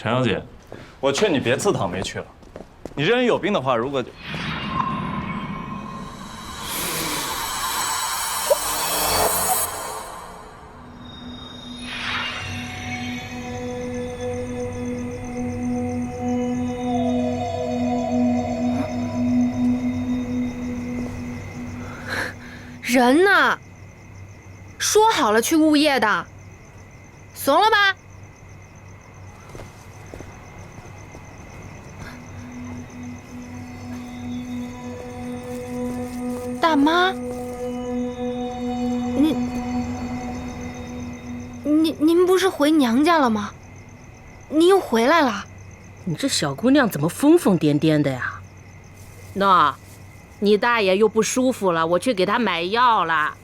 陈小姐，我劝你别自讨没趣了。你这人有病的话，如果……人呢？说好了去物业的，怂了吧？大妈，您您您不是回娘家了吗？您又回来了？你这小姑娘怎么疯疯癫癫的呀？那，你大爷又不舒服了，我去给他买药了。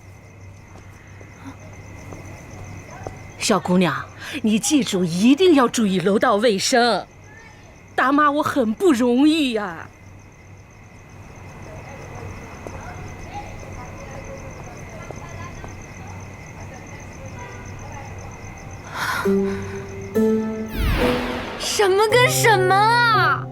小姑娘，你记住，一定要注意楼道卫生。大妈，我很不容易呀。什么跟什么啊！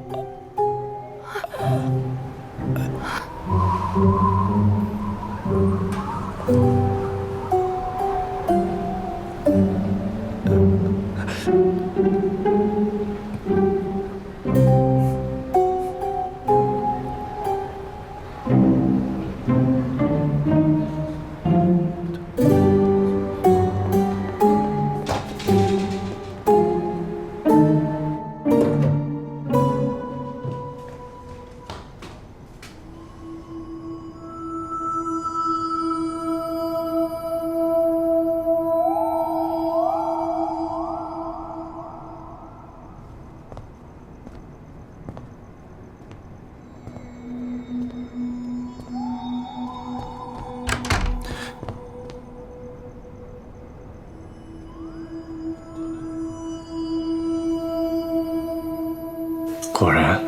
果然，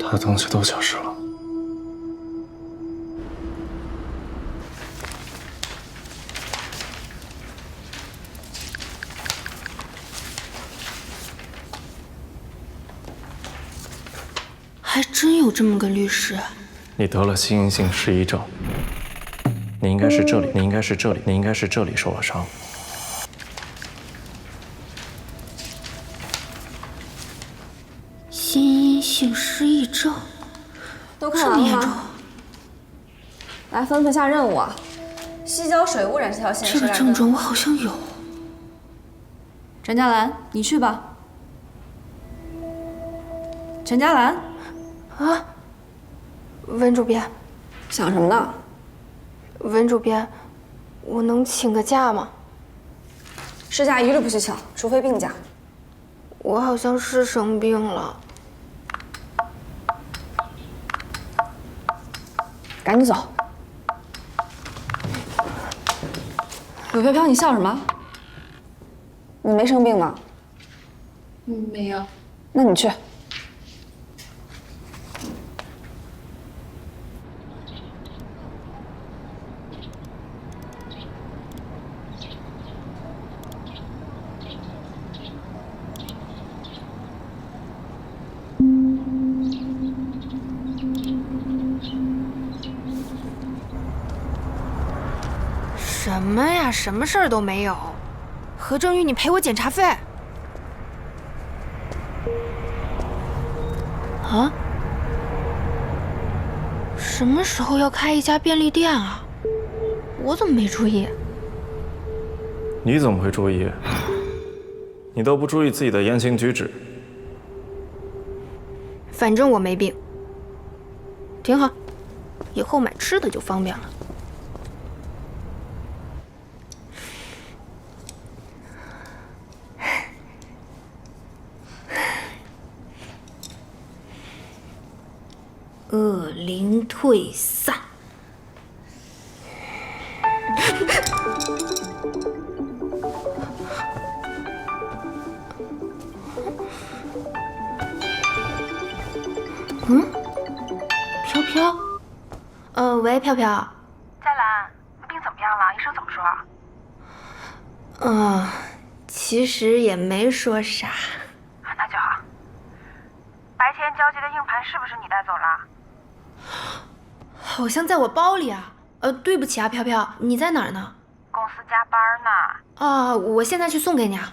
他的东西都消失了。还真有这么个律师。你得了心因性失忆症，你应该是这里，你应该是这里，你应该是这里受了伤。心因性失忆症，都看？了吗？来分配下任务啊！西郊水污染这条线这？个症状我好像有。陈佳兰，你去吧。陈佳兰，啊，文主编，想什么呢？文主编，我能请个假吗？事假一律不许请，除非病假。我好像是生病了。赶紧走。柳飘飘，你笑什么？你没生病吗？嗯，没有。那你去。什么呀？什么事儿都没有。何正玉，你赔我检查费。啊？什么时候要开一家便利店啊？我怎么没注意？你怎么会注意？你都不注意自己的言行举止，反正我没病，挺好。以后买吃的就方便了。灵退散。嗯，飘飘，呃，喂，飘飘，佳兰，你病怎么样了？医生怎么说？嗯、其实也没说啥。那就好。白天交接的硬盘是不是你带走了？好像在我包里啊。呃，对不起啊，飘飘，你在哪儿呢？公司加班呢。啊，我现在去送给你啊。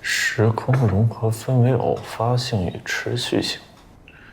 时空融合分为偶发性与持续性。